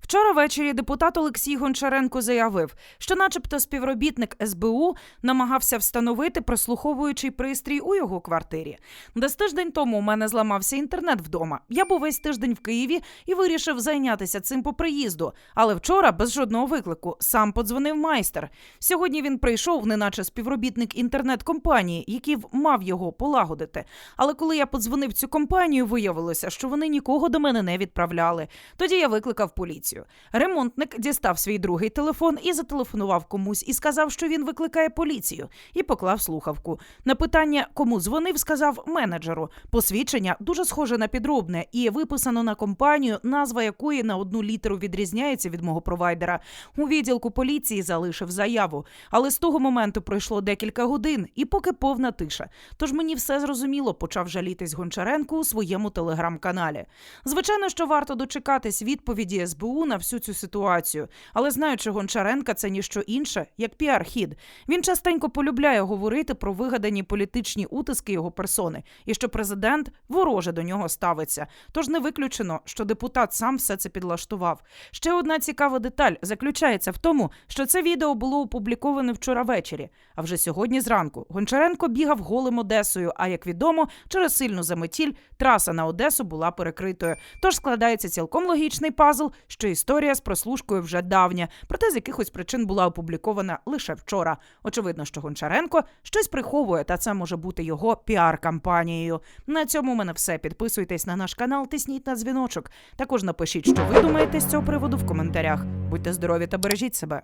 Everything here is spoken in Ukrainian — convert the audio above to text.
Вчора ввечері депутат Олексій Гончаренко заявив, що, начебто, співробітник СБУ намагався встановити прослуховуючий пристрій у його квартирі. Десь тиждень тому у мене зламався інтернет вдома. Я був весь тиждень в Києві і вирішив зайнятися цим по приїзду. Але вчора без жодного виклику сам подзвонив майстер. Сьогодні він прийшов, неначе співробітник інтернет-компанії, який мав його полагодити. Але коли я подзвонив цю компанію, виявилося, що вони нікого до мене не відправляли. Тоді я викликав поліцію. Ремонтник дістав свій другий телефон і зателефонував комусь і сказав, що він викликає поліцію, і поклав слухавку. На питання, кому дзвонив, сказав менеджеру. Посвідчення дуже схоже на підробне і виписано на компанію, назва якої на одну літеру відрізняється від мого провайдера. У відділку поліції залишив заяву. Але з того моменту пройшло декілька годин, і поки повна тиша. Тож мені все зрозуміло, почав жалітись Гончаренко у своєму телеграм-каналі. Звичайно, що варто дочекатись відповіді СБУ на всю цю ситуацію, але знаючи Гончаренка, це ніщо інше, як піар-хід. Він частенько полюбляє говорити про вигадані політичні утиски його персони, і що президент вороже до нього ставиться. Тож не виключено, що депутат сам все це підлаштував. Ще одна цікава деталь заключається в тому, що це відео було опубліковане вчора ввечері. А вже сьогодні зранку Гончаренко бігав голим Одесою. А як відомо, через сильну заметіль траса на Одесу була перекритою. Тож складається цілком логічний пазл, що історія з прослушкою вже давня, проте з якихось причин була опублікована лише вчора. Очевидно, що Гончаренко щось приховує, та це може бути його піар-кампанією. На цьому у мене все. Підписуйтесь на наш канал, тисніть на дзвіночок. Також напишіть, що ви думаєте з цього приводу в коментарях. Будьте здорові та бережіть себе.